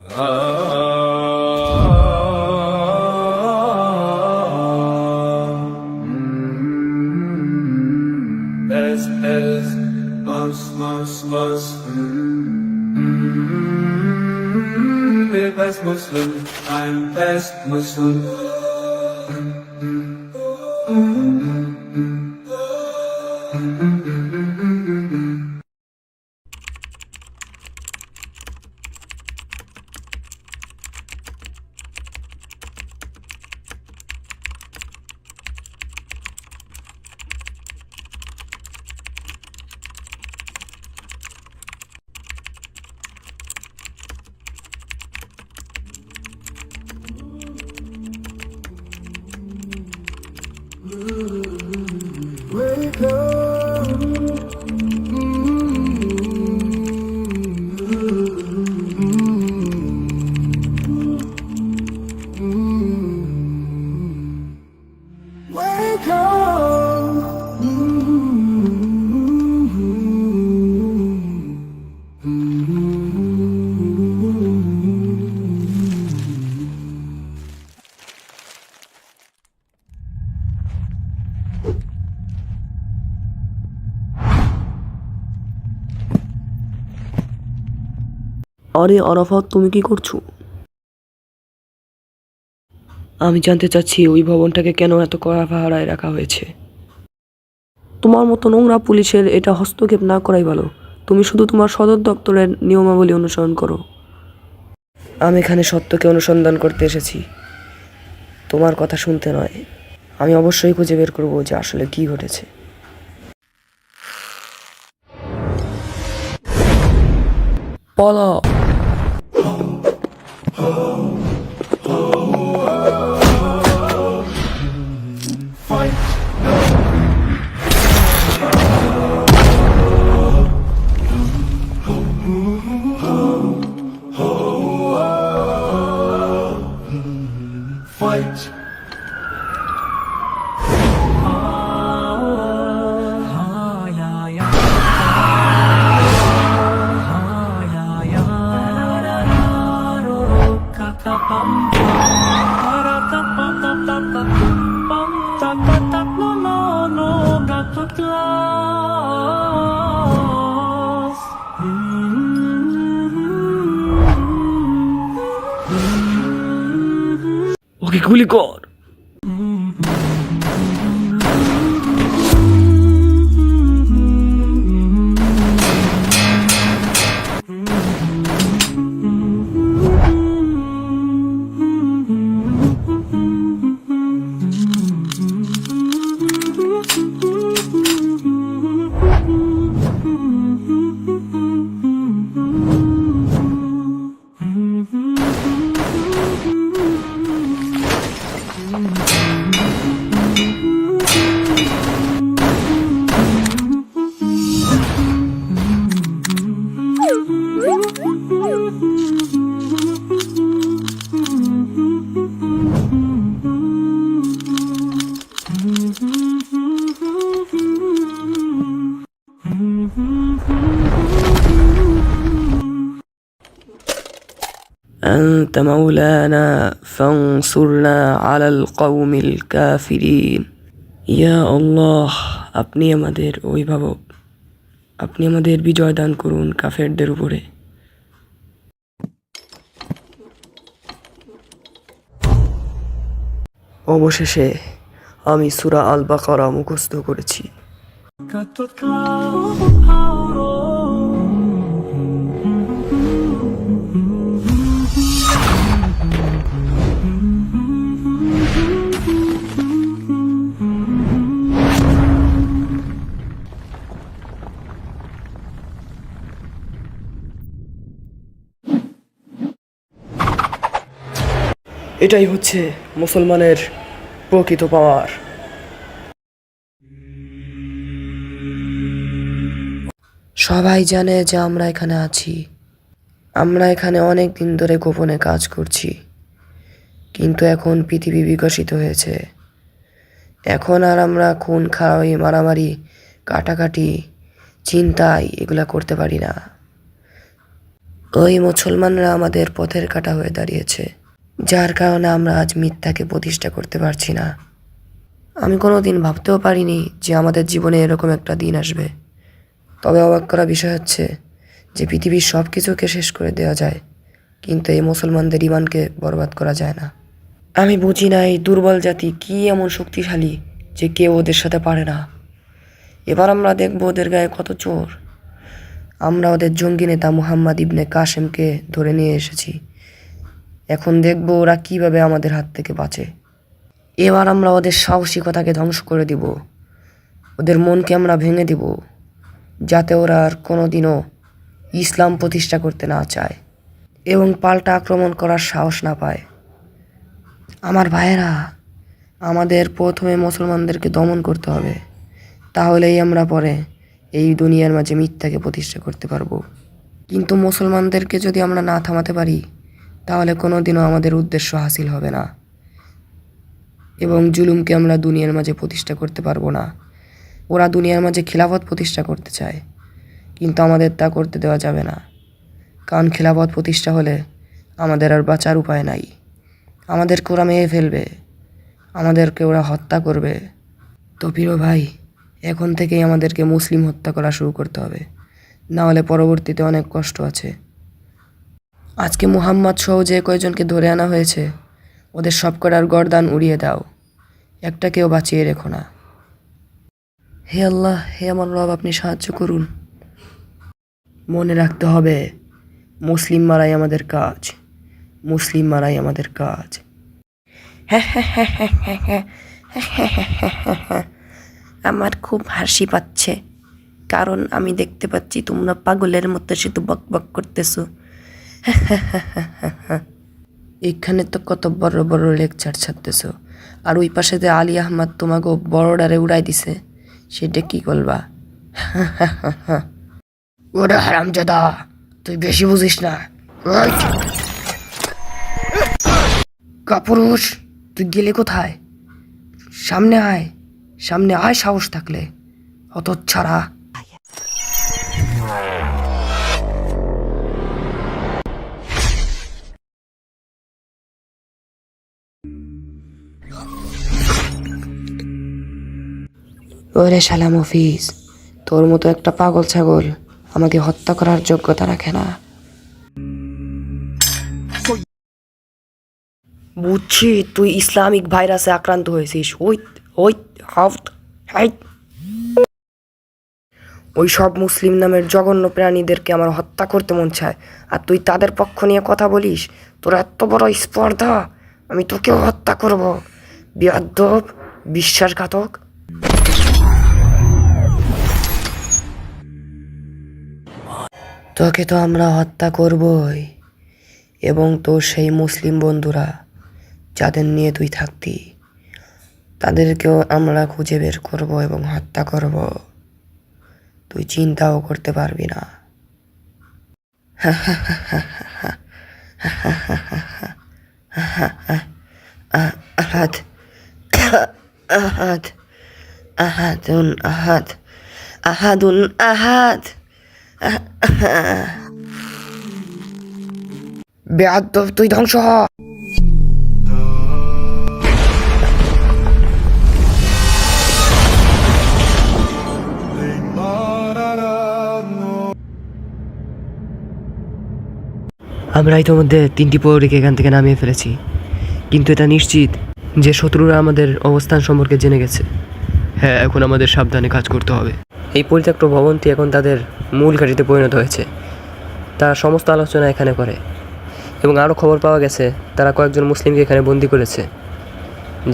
Ah. Es, es, mm-hmm. mm-hmm. Best Muslim, I'm Best Muslim. Ooh. আরে আরাফাত তুমি কি করছ? আমি জানতে চাচ্ছি ওই ভবনটাকে কেন এত কড়া পাহারায় রাখা হয়েছে। তোমার মতো নোংরা পুলিশের এটা হস্তক্ষেপ না করাই ভালো। তুমি শুধু তোমার সদর দপ্তরের নিয়মাবলী অনুসরণ করো। আমি এখানে সত্যকে অনুসন্ধান করতে এসেছি। তোমার কথা শুনতে নয়। আমি অবশ্যই খুঁজে বের করব যে আসলে কি ঘটেছে। পলা গুলি কর। أنت مولانا فانصرنا على القوم الكافرين ইয়া আল্লাহ আপনি আমাদের অভিভাবক আপনি আমাদের বিজয় দান করুন কাফেরদের উপরে অবশেষে আমি সুরা আল বাকারা মুখস্থ করেছি এটাই হচ্ছে মুসলমানের প্রকৃত পাওয়ার। সবাই জানে যে আমরা এখানে আছি। আমরা এখানে অনেক দিন ধরে গোপনে কাজ করছি। কিন্তু এখন পৃথিবী বিকশিত হয়েছে। এখন আর আমরা খুন, খাওয়াই, মারামারি, কাটাকাটি, চিন্তাই এগুলা করতে পারি না। ওই মুসলমানরা আমাদের পথের কাটা হয়ে দাঁড়িয়েছে। যার কারণে আমরা আজ মিথ্যাকে প্রতিষ্ঠা করতে পারছি না। আমি কোনো দিন ভাবতেও পারিনি যে আমাদের জীবনে এরকম একটা দিন আসবে। তবে অবাক করা বিষয় হচ্ছে যে পৃথিবীর সব কিছুকে শেষ করে দেওয়া যায়, কিন্তু এই মুসলমানদের ইমানকে বরবাদ করা যায় না। আমি বুঝি না এই দুর্বল জাতি কী এমন শক্তিশালী যে কেউ ওদের সাথে পারে না। এবার আমরা দেখব ওদের গায়ে কত চোর। আমরা ওদের জঙ্গি নেতা মুহাম্মদ ইবনে কাশেমকে ধরে নিয়ে এসেছি। এখন দেখব ওরা কীভাবে আমাদের হাত থেকে বাঁচে। এবার আমরা ওদের সাহসিকতাকে ধ্বংস করে দিব। ওদের মনকে আমরা ভেঙে দিব, যাতে ওরা আর কোনোদিনও ইসলাম প্রতিষ্ঠা করতে না চায় এবং পাল্টা আক্রমণ করার সাহস না পায়। আমার ভাইয়েরা, আমাদের প্রথমে মুসলমানদেরকে দমন করতে হবে। তাহলেই আমরা পরে এই দুনিয়ার মাঝে মিথ্যাকে প্রতিষ্ঠা করতে পারব। কিন্তু মুসলমানদেরকে যদি আমরা না থামাতে পারি তাহলে কোনোদিনও আমাদের উদ্দেশ্য হাসিল হবে না। এবং জুলুমকে আমরা দুনিয়ার মাঝে প্রতিষ্ঠা করতে পারব না। ওরা দুনিয়ার মাঝে খিলাফত প্রতিষ্ঠা করতে চায়, কিন্তু আমাদের তা করতে দেওয়া যাবে না। কারণ খিলাফত প্রতিষ্ঠা হলে আমাদের আর বাঁচার উপায় নাই। আমাদেরকে ওরা মেরে ফেলবে, আমাদেরকে ওরা হত্যা করবে। তো প্রিয় ভাই, এখন থেকেই আমাদেরকে মুসলিম হত্যা করা শুরু করতে হবে। না হলে পরবর্তীতে অনেক কষ্ট আছে। আজকে মুহাম্মদ সহ যে কয়জনকে ধরে আনা হয়েছে ওদের সব কটার গরদান উড়িয়ে দাও একটাকেও বাঁচিয়ে রেখো না হে আল্লাহ হে আমার রব আপনি সাহায্য করুন মনে রাখতে হবে মুসলিম মারাই আমাদের কাজ মুসলিম মারাই আমাদের কাজ আমার খুব হাসি পাচ্ছে কারণ আমি দেখতে পাচ্ছি তোমরা পাগলের মতো শুধু বক বক করতেছো এখানে তো কত বড় বড় লেকচার ছাড়তেছো। আর ওই পাশে যে আলী আহমদ তোমাকে বড়ডারে উড়াই দিছে, সেটা কি করবা ওরে হারামজাদা, তুই বেশি বুঝিস না। কাপুরুষ, তুই গেলে কোথায়? সামনে আয় সামনে আয় সাহস থাকলে। অত ছাড়া। ওরে শালা মফিজ, তোর মতো একটা পাগল ছাগল আমাকে হত্যা করার যোগ্যতা রাখে না। বুঝছি, তুই ইসলামিক ভাইরাসে আক্রান্ত হয়েছিস। ওই ওই হাফত হাই ওই সব মুসলিম নামের জঘন্য প্রাণীদেরকে আমার হত্যা করতে মন চায়। আর তুই তাদের পক্ষ নিয়ে কথা বলিস? তোর এত বড় স্পর্ধা, আমি তোকেও হত্যা করব। বিয়াদ্দব বিশ্বাসঘাতক। তোকে তো আমরা হত্যা করবই এবং তোর সেই মুসলিম বন্ধুরা যাদের নিয়ে তুই থাকতি তাদেরকেও আমরা খুঁজে বের করব এবং হত্যা করব তুই চিন্তাও করতে পারবি না আহাদ আহাদ আহাদুন আহাদ আহাদুন আহাদ বেয়াদ্দব তুই ধ্বংস হ। আমরা ইতিমধ্যে তিনটি পৌরীকে এখান থেকে নামিয়ে ফেলেছি। কিন্তু এটা নিশ্চিত যে শত্রুরা আমাদের অবস্থান সম্পর্কে জেনে গেছে। হ্যাঁ এখন আমাদের সাবধানে কাজ করতে হবে। এই পরিত্যক্ত ভবনটি এখন তাদের মূল ঘাঁটিতে পরিণত হয়েছে। তারা সমস্ত আলোচনা এখানে করে এবং আরও খবর পাওয়া গেছে, তারা কয়েকজন মুসলিমকে এখানে বন্দি করেছে,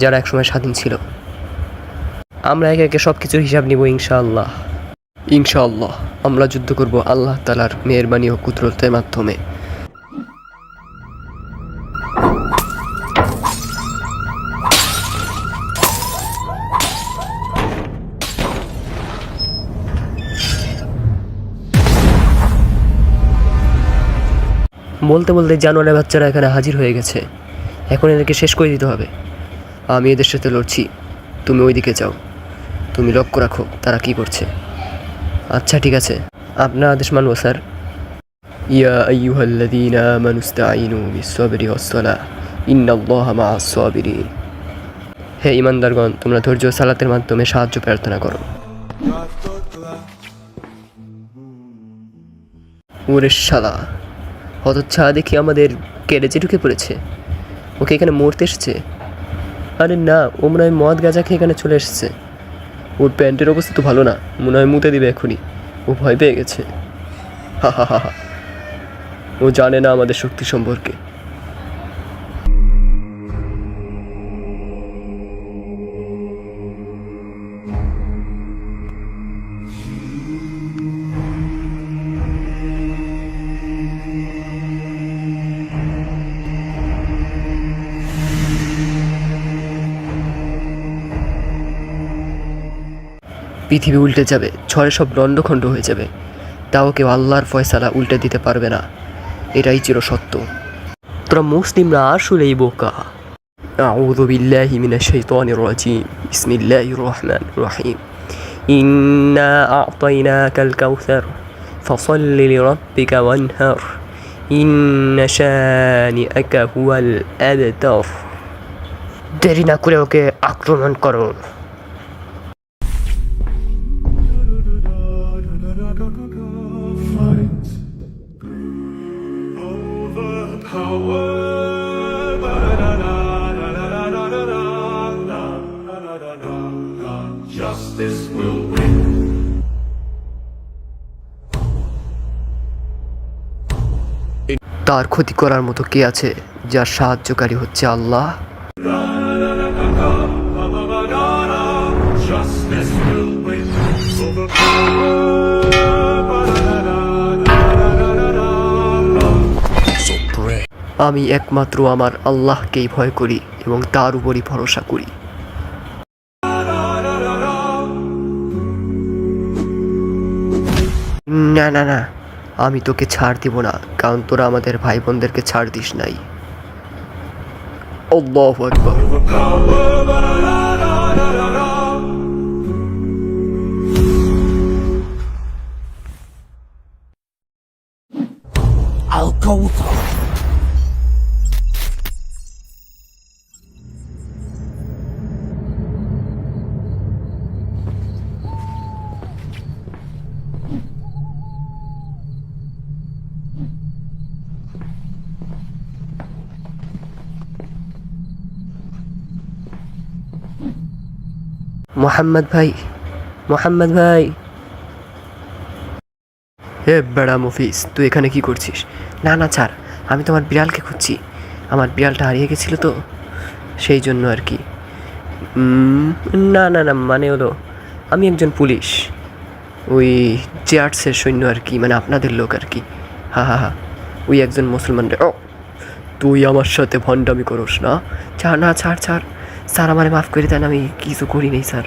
যারা একসময় স্বাধীন ছিল। আমরা একে একে সব কিছুর হিসাব নিব ইনশাআল্লাহ। ইনশাআল্লাহ, আমরা যুদ্ধ করব আল্লাহ তালার মেহরবানি ও কুদরতের মাধ্যমে। বলতে বলতে জানোয়ারের বাচ্চারা এখানে হাজির হয়ে গেছে। এখন এদেরকে শেষ করে দিতে হবে। আমি এদের সাথে লড়ছি। তুমি ওইদিকে যাও। তুমি লক্ষ্য রাখো তারা কি করছে। আচ্ছা ঠিক আছে। আপনার আদেশ মানব, স্যার। ইয়া হে ইমানদারগণ, তোমরা ধৈর্য সালাতের মাধ্যমে সাহায্য প্রার্থনা করো। ওরে শালা হতচ্ছা দেখি আমাদের গ্যারেজে ঢুকে পড়েছে। ওকে এখানে মরতে এসেছে। আরে না, ও মনে হয় মদ গাঁজা খেয়ে এখানে চলে এসেছে। ওর প্যান্টের অবস্থা তো ভালো না, মনে হয় মুতে দিবে এখনই। ও ভয় পেয়ে গেছে। হা হা হা হা। ও জানে না আমাদের শক্তি সম্পর্কে। পৃথিবী উল্টে যাবে ঝড়ে সব লণ্ডখণ্ড হয়ে যাবে তাও কেউ আল্লাহর ফয়সালা উল্টে দিতে পারবে না এটাই চির সত্য তোরা মুসলিমরা আসলেই বোকা أعوذ بالله من الشيطان الرجيم بسم الله الرحمن الرحيم إنا أعطيناك الكوثر فصل لربك وانهر إن شانئك هو الأبتر দেরি না করে ওকে আক্রমণ করো তার ক্ষতি করার মতো কে আছে যার সাহায্যকারী হচ্ছে আল্লাহ? আমি একমাত্র আমার আল্লাহকেই ভয় করি এবং তার উপরই ভরসা করি। না না না। আমি তোকে ছাড় দিব না, কারণ তোরা আমাদের ভাই বোনদেরকে ছাড় দিস নাই। আল্লাহু আকবার। মোহাম্মদ ভাই মোহাম্মদ ভাই। হে বেড়া মফিস তুই এখানে কি করছিস? না না, ছাড়, আমি তোমার বিড়ালকে খুঁজছি। আমার বিড়ালটা হারিয়ে গেছিল তো, সেই জন্য আর কি। না না না মানে হলো, আমি একজন পুলিশ। ওই চেয়ার্সের সৈন্য আর কি মানে আপনাদের লোক আর কি। হা হা হা, ওই একজন মুসলমান ও, তুই আমার সাথে ভণ্ডামি করস না? ছাড় না, ছাড় ছাড়। স্যার আমারে মাফ করে দেন আমি কিছু করি নাই স্যার।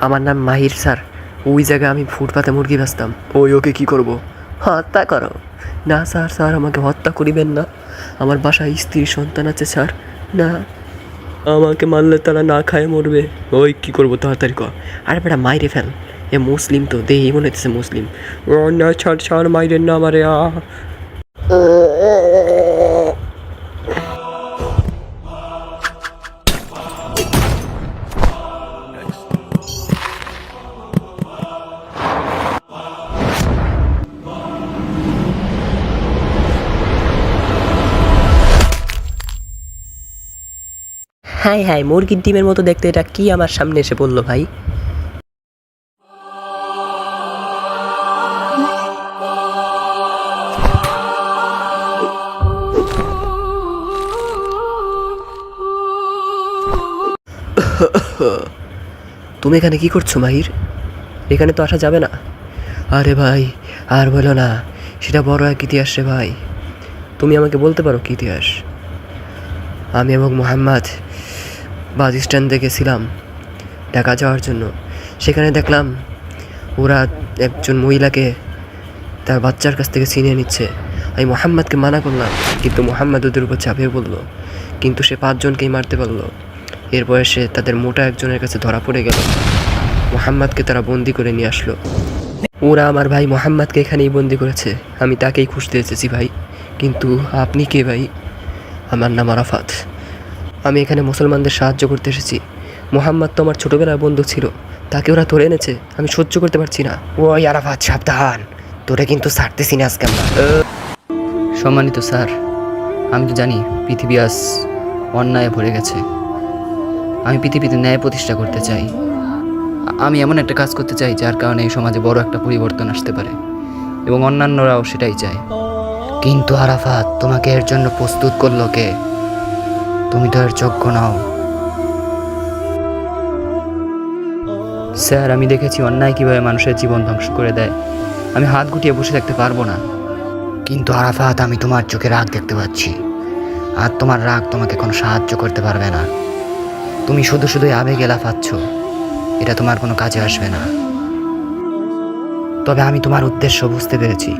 আমার নাম মাহির স্যার। ওই জায়গায় আমি ফুটপাতে মুরগি বেচতাম ওই ওকে কী করব? হত্যা করো। না স্যার স্যার আমাকে হত্যা করিবেন না। আমার বাসায় স্ত্রী সন্তান আছে স্যার। না। আমাকে মারলে তারা না খায় মরবে। ওই কি করব তাড়াতাড়ি কর। আরে বেটা মাইরে ফেল। এ মুসলিম তো দেহি মনে হচ্ছে মুসলিম। ও না ছাড় ছাড় মাইরেন না আমারে আ হ্যাঁ হ্যাঁ মুরগির ডিমের মতো দেখতে। এটা কি আমার সামনে এসে বলল ভাই? তুমি এখানে কি করছ মাহির? এখানে তো আসা যাবে না। আরে ভাই, আর বলো না, সেটা বড় এক ইতিহাস রে ভাই। তুমি আমাকে বলতে পারো কি ইতিহাস? আমি এবং মোহাম্মদ বাস স্ট্যান্ডে গেছিলাম ঢাকা যাওয়ার জন্য। সেখানে দেখলাম ওরা একজন মহিলাকে তার বাচ্চার কাছ থেকে ছিনিয়ে নিচ্ছে। আমি মোহাম্মদকে মানা করলাম, কিন্তু মোহাম্মদ ওদের উপর চাপিয়ে বলল, কিন্তু সে পাঁচজনকেই মারতে পারল। এর বয়সে তাদের মোটা একজনের কাছে ধরা পড়ে গেল। মোহাম্মদকে তারা বন্দি করে নিয়ে আসলো। ওরা আমার ভাই মোহাম্মদকে এখানেই বন্দি করেছে। আমি তাকেই খুঁজতে এসেছি ভাই। কিন্তু আপনি কে ভাই? আমার নাম আরাফাত। আমি এখানে মুসলমানদের সাহায্য করতে এসেছি। মোহাম্মদ তো আমার ছোটোবেলার বন্ধু ছিল। তাকে ওরা ধরে এনেছে। আমি সহ্য করতে পারছি না। ওই আরাফাত, সাবধান। তোরে কিন্তু ছাড়তেছি না আজকে আমরা। সম্মানিত স্যার, আমি তো জানি পৃথিবী আজ অন্যায় ভরে গেছে। আমি পৃথিবীতে ন্যায় প্রতিষ্ঠা করতে চাই। আমি এমন একটা কাজ করতে চাই যার কারণে এই সমাজে বড় একটা পরিবর্তন আসতে পারে এবং অন্যান্যরাও সেটাই চায়। কিন্তু আরাফাত, তোমাকে এর জন্য প্রস্তুত করল কে? তুমি তো এর যোগ্য নাও। স্যার, আমি দেখেছি অন্যায় কীভাবে মানুষের জীবন ধ্বংস করে দেয়। আমি হাত গুটিয়ে বসে থাকতে পারব না। কিন্তু আরাফাত, আমি তোমার চোখে রাগ দেখতে পাচ্ছি। আর তোমার রাগ তোমাকে কোনো সাহায্য করতে পারবে না। তুমি শুধু শুধুই আবেগে লাফাচ্ছ। এটা তোমার কোনো কাজে আসবে না। তবে আমি তোমার উদ্দেশ্য বুঝতে পেরেছি।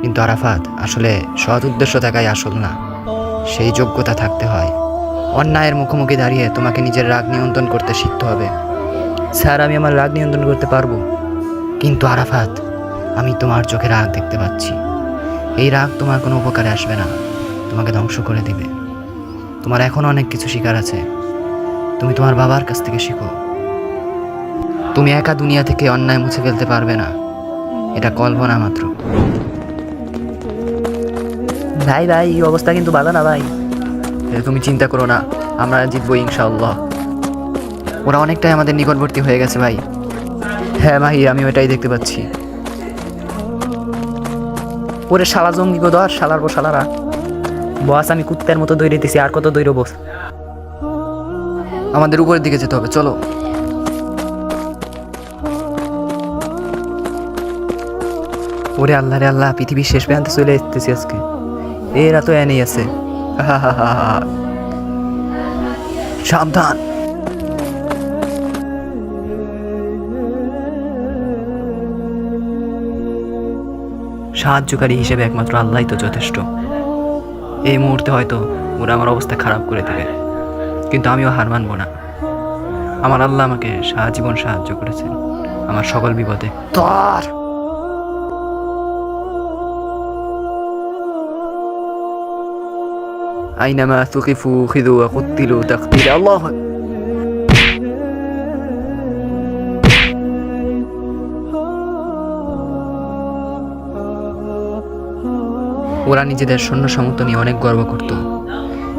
কিন্তু আরাফাত, আসলে সৎ উদ্দেশ্য থাকাই আসল না। সেই যোগ্যতা থাকতে হয়। অন্যায়ের মুখোমুখি দাঁড়িয়ে তোমাকে নিজের রাগ নিয়ন্ত্রণ করতে শিখতে হবে। স্যার, আমি আমার রাগ নিয়ন্ত্রণ করতে পারব, কিন্তু আরাফাত, আমি তোমার চোখে রাগ দেখতে পাচ্ছি। এই রাগ তোমার কোনো উপকারে আসবে না, তোমাকে ধ্বংস করে দিবে। তোমার এখনও অনেক কিছু শেখার আছে। তুমি তোমার বাবার কাছ থেকে শিখো। তুমি একা দুনিয়া থেকে অন্যায় মুছে ফেলতে পারবে না। এটা কল্পনা মাত্র। ভাই ভাই, এই অবস্থা কিন্তু ভালো না ভাই। তুমি চিন্তা করো না, আমরা জিতবো ইনশাআল্লাহ। ওরা অনেকটাই আমাদের নিকটবর্তী হয়ে গেছে ভাই। হ্যাঁ ভাই, আমি ওটাই দেখতে পাচ্ছি। ওরে শালা জঙ্গি গো ধর, শালার বো শালারা। বস, আমি কুত্তার মতো দৌড়িতেছি আর কত দৌড়ো বস? আমাদের উপরের দিকে যেতে হবে, চলো। ওরে আল্লাহ রে আল্লাহ, পৃথিবীর শেষ প্রান্তে চলে এসতেছি আজকে। এরা তো এনেই আছে। সাবধান। সাহায্যকারী হিসেবে একমাত্র আল্লাহই তো যথেষ্ট। এই মুহূর্তে হয়তো ওরা আমার অবস্থা খারাপ করে দেবে কিন্তু আমিও হার মানব না। আমার আল্লাহ আমাকে সারা জীবন সাহায্য করেছেন, আমার সকল বিপদে। তোর আইনামা সুকিফু খিদু কুত্তিলু তাকতিল আল্লাহ ওরা নিজেদের সৈন্য সামর্থ্য নিয়ে অনেক গর্ব করত,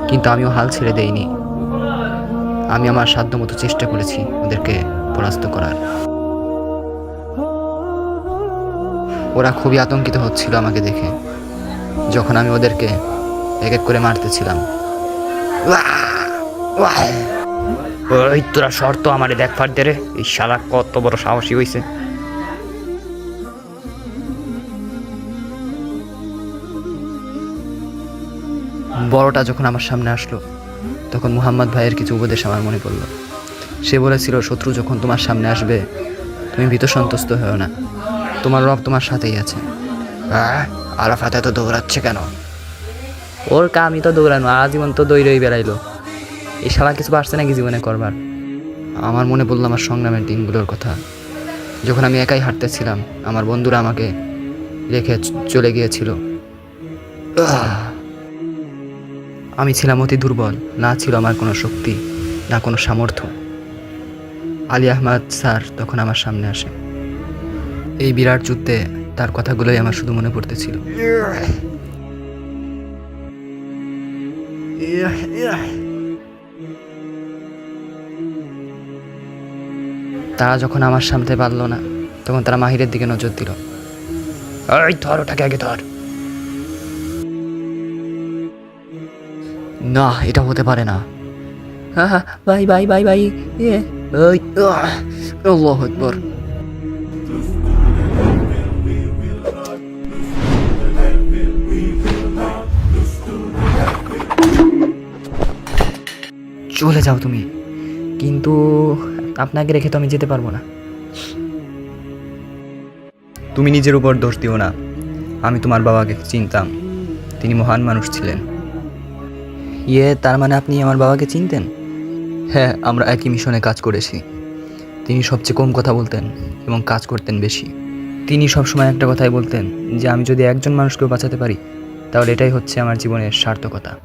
কিন্তু আমিও হাল ছেড়ে দেইনি। আমি আমার সাধ্যমতো চেষ্টা করেছি ওদেরকে পরাস্ত করার। ওরা খুবই আতঙ্কিত হচ্ছিল আমাকে দেখে, যখন আমি ওদেরকে এক এক করে মারতেছিলাম। ওই তোরা শর্ত আমারে দেখ ফাট দে এই শালা কত বড় সাহসী হয়েছে বড়টা যখন আমার সামনে আসলো, তখন মুহাম্মদ ভাইয়ের কিছু উপদেশ আমার মনে পড়ল। সে বলেছিল, শত্রু যখন তোমার সামনে আসবে, তুমি ভীত সন্তুষ্ট হও না। তোমার রব তোমার সাথেই আছে। আরাফাত এত দৌড়াচ্ছে কেন? ওর কামই তো দৌড়ানো আজীবন তো দৌড়েই বেড়াইলো। এই শালা কিছু পারছে নাকি জীবনে করবার? আমার মনে পড়ল আমার সংগ্রামের দিনগুলোর কথা। যখন আমি একাই হাঁটতেছিলাম, আমার বন্ধুরা আমাকে রেখে চলে গিয়েছিল। আমি ছিলাম অতি দুর্বল, না ছিল আমার কোনো শক্তি, না কোনো সামর্থ্য। আলী আহমদ স্যার তখন আমার সামনে আসে। এই বিরাট যুদ্ধে তার কথাগুলোই আমার শুধু মনে পড়তেছিল। তারা যখন আমার সামনে পারল না, তখন তারা মাহিরের দিকে নজর দিল। এই ধর ওটাকে আগে ধর। না, এটা হতে পারে না। হ্যাঁ হ্যাঁ ভাই ভাই ভাই ভাই এ, ওই আল্লাহু আকবার। চলে যাও তুমি। কিন্তু আপনাকে রেখে তো আমি যেতে পারব না। তুমি নিজের উপর দোষ দিও না। আমি তোমার বাবাকে চিনতাম। তিনি মহান মানুষ ছিলেন। ইয়ে তার মানে আপনি আমার বাবাকে চিনতেন? হ্যাঁ আমরা একই মিশনে কাজ করেছি। তিনি সবচেয়ে কম কথা বলতেন এবং কাজ করতেন বেশি। তিনি সবসময় একটা কথাই বলতেন যে আমি যদি একজন মানুষকেও বাঁচাতে পারি তাহলে এটাই হচ্ছে আমার জীবনের সার্থকতা।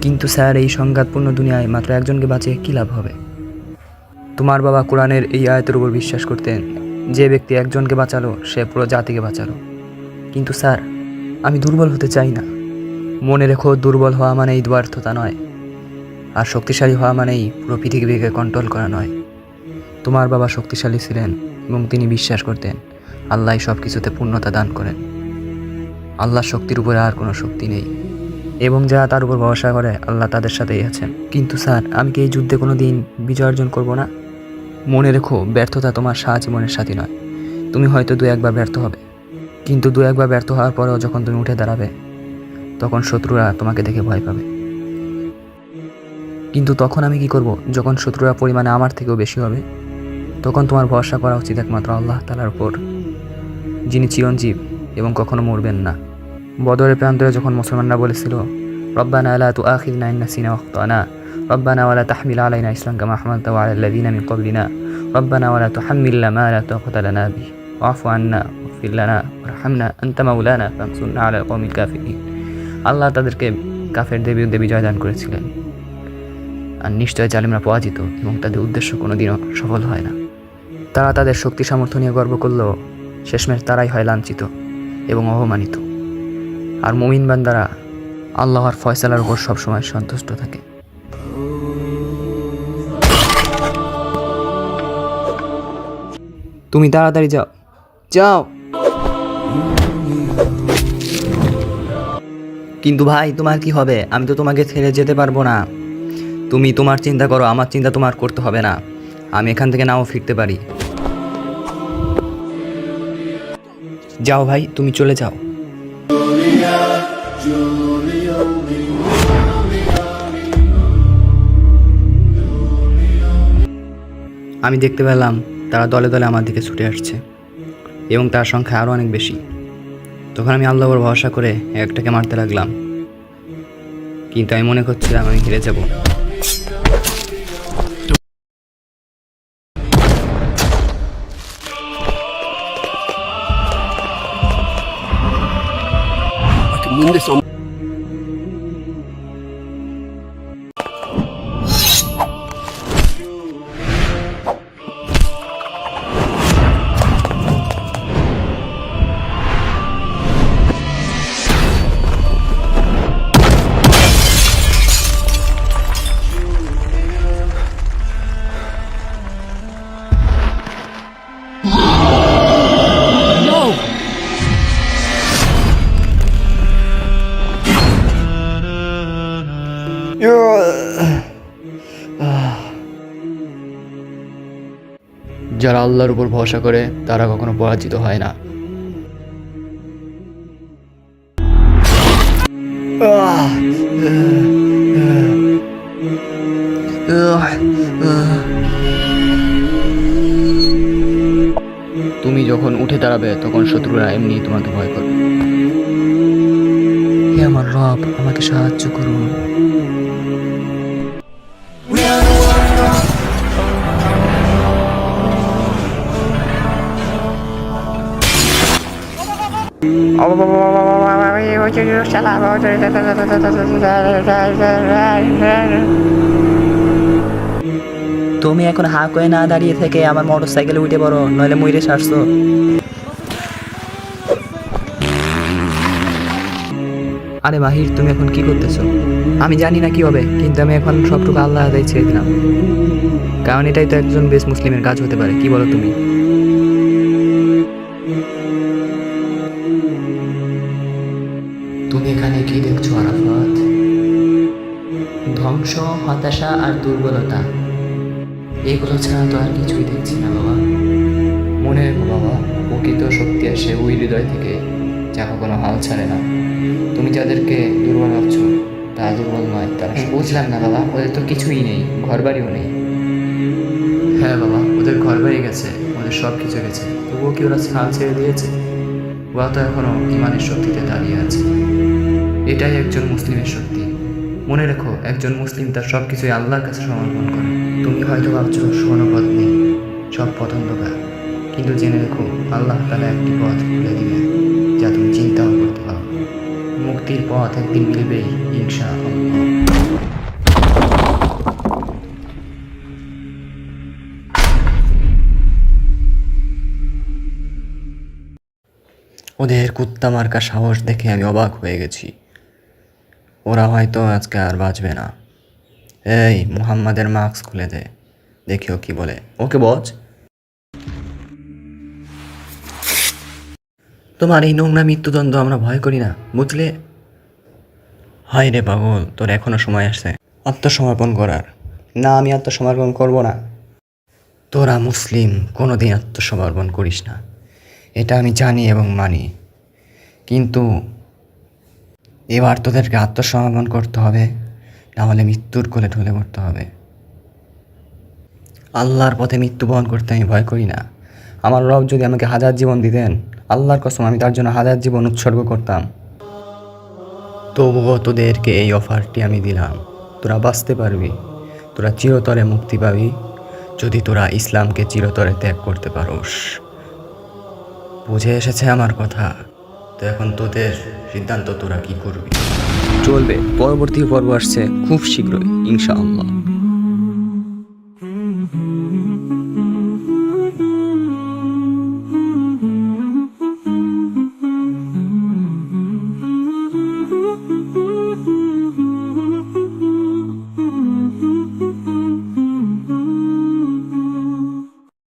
কিন্তু স্যার, এই সংঘাতপূর্ণ দুনিয়ায় মাত্র একজনকে বাঁচিয়ে কী লাভ হবে? তোমার বাবা কোরআনের এই আয়তের উপর বিশ্বাস করতেন, যে ব্যক্তি একজনকে বাঁচালো, সে পুরো জাতিকে বাঁচালো। কিন্তু স্যার, আমি দুর্বল হতে চাই না। মনে রেখো, দুর্বল হওয়া মানেই দ্বার্থতা নয়, আর শক্তিশালী হওয়া মানেই পুরো পৃথিবীকে কন্ট্রোল করা নয়। তোমার বাবা শক্তিশালী ছিলেন এবং তিনি বিশ্বাস করতেন, আল্লাহ সব কিছুতে পূর্ণতা দান করেন। আল্লাহর শক্তির উপরে আর কোনো শক্তি নেই। এবং যারা তার উপর ভরসা করে, আল্লাহ তাদের সাথেই আছেন। কিন্তু স্যার, আমি কি এই যুদ্ধে কোনো দিন বিজয় অর্জন করব না? মনে রেখো, ব্যর্থতা তোমার সারা জীবনের সাথী নয়। তুমি হয়তো দু একবার ব্যর্থ হবে। কিন্তু দু একবার ব্যর্থ হওয়ার পরেও যখন তুমি উঠে দাঁড়াবে, তখন শত্রুরা তোমাকে দেখে ভয় পাবে। কিন্তু তখন আমি কি করব? যখন শত্রুরা পরিমাণে আমার থেকেও বেশি হবে, তখন তোমার ভরসা করা উচিত একমাত্র আল্লাহ তালার উপর, যিনি চিরঞ্জীব এবং কখনো মরবেন না। বদরের প্রান্তরে যখন মুসলমানরা বলেছিল, রব্বানা আলা তু আখির না ইন্নাসিনা ওয়াক্তানা রব্বানা ওয়ালা তাহমিল আলাইনা ইসলাম কামা আহমদ আলাল্লাদিনা মিন কবলিনা রব্বানা ওয়ালা তুহাম্মিল্লা মা লা তাকাতা লানা বি ওয়াফু আন্না ওয়াগফির লানা, ওয়ারহামনা আনতা মাওলানা আলা কমিল কাফিরিন। আল্লাহ তাদেরকে কাফেরদের দেবী বিজয় দান করেছিলেন। আর নিশ্চয় জালিমরা পরাজিত এবং তাদের উদ্দেশ্য কোনো দিনও সফল হয় না। তারা তাদের শক্তি সামর্থ্য নিয়ে গর্ব করলেও শেষমেশ তারাই হয় লাঞ্ছিত এবং অপমানিত। আর মুমিন বান্দারা আল্লাহর ফয়সালার উপর সবসময় সন্তুষ্ট থাকে। তুমি তাড়াতাড়ি যাও। যাও। কিন্তু ভাই তোমার কি হবে? আমি তো তোমাকে ছেড়ে যেতে পারব না। তুমি তোমার চিন্তা করো আমার চিন্তা তোমার করতে হবে না। আমি এখান থেকে নাও ফিরতে পারি। যাও ভাই তুমি চলে যাও। আমি দেখতে পেলাম তারা দলে দলে আমার দিকে ছুটে আসছে এবং তার সংখ্যা আরও অনেক বেশি। তখন আমি আল্লাহর ভরসা করে একটাকে মারতে লাগলাম। কিন্তু আমি মনে করছিলাম আমি হেরে যাব। যারা আল্লাহর উপর ভরসা করে, তারা কখনো পরাজিত হয় না। তুমি যখন উঠে দাঁড়াবে, তখন শত্রুরা এমনি তোমাকে ভয় করবে। আমার রব, আমাকে সাহায্য করুন। তুমি এখন হা করে না দাঁড়িয়ে থেকে আমার মোটর সাইকেলে উঠে পড়ো, নইলে মইরে সারছো। আরে মাহির, তুমি এখন কি করতেছো? আমি জানি না কি হবে, কিন্তু আমি এখন সবটুকু আল্লাহ আদায় ছেড়ে দিলাম। কারণ এটাই তো একজন বেশ মুসলিমের কাজ হতে পারে, কি বলো তুমি? এখানে কি দেখছ, আরাফাত? ধ্বংস, হতাশা আর দুর্বলতা। এগুলো ছাড়া তো আর কিছুই দেখছি না, বাবা। মনে রেখো, বাবা, প্রকৃত শক্তি আসে ওই হৃদয় থেকে যা কখনো হাল ছাড়ে না। তুমি যাদেরকে দুর্বল ভাবছ, তারা দুর্বল নয়। তারা বুঝলাম না, বাবা, ওদের তো কিছুই নেই ঘর বাড়িও নেই। হ্যাঁ বাবা, ওদের ঘর বাড়ি গেছে, ওদের সব কিছু গেছে। তবুও কি ওরা হাল ছেড়ে দিয়েছে? ওরা তো এখনও ইমানের শক্তিতে দাঁড়িয়ে আছে। এটাই একজন মুসলিমের শক্তি। মনে রেখো, একজন মুসলিম তার সব কিছুই আল্লাহর কাছে সমর্পণ করে। তুমি হয়তো ভাবছ স্বর্ণপথ নেই, সব পথ অন্ধকার। কিন্তু জেনে রেখো, আল্লাহ তালা একটি পথ খুলে দিবে যা তুমি চিন্তাও করতে পারো মুক্তির পথ একদিন মিলবেই ইনশা ওদের কুত্তা মার্কা সাহস দেখে আমি অবাক হয়ে গেছি। ওরা হয়তো আজকে আর বাঁচবে না। এই, মুহাম্মাদের মাস্ক খুলে দে। দেখিও কি বলে। ওকে, বজ। তোমার এই নোংরা মৃত্যুদণ্ড আমরা ভয় করি না, বুঝলে? হায় রে পাগল, তোর এখনও সময় আসছে। আত্মসমর্পণ করার। না, আমি আত্মসমর্পণ করব না। তোরা মুসলিম, কোনোদিন আত্মসমর্পণ করিস না। এটা আমি জানি এবং মানি। কিন্তু এবার তোদেরকে আত্মসমর্পণ করতে হবে, নাহলে মৃত্যুর কোলে ঢলে পড়তে হবে। আল্লাহর পথে মৃত্যুবরণ করতে আমি ভয় করি না। আমার রব যদি আমাকে হাজার জীবন দিতেন, আল্লাহর কসম, আমি তার জন্য হাজার জীবন উৎসর্গ করতাম। তবুও তোদেরকে এই অফারটি আমি দিলাম। তোরা বাঁচতে পারবি, তোরা চিরতরে মুক্তি পাবি, যদি তোরা ইসলামকে চিরতরে ত্যাগ করতে পারোস। বুঝে এসেছে আমার কথা, তো এখন তোদের সিদ্ধান্ত তোরা কি করবি? চলবে। পরবর্তী পর্ব আসছে খুব শীঘ্রই ইনশাআল্লাহ।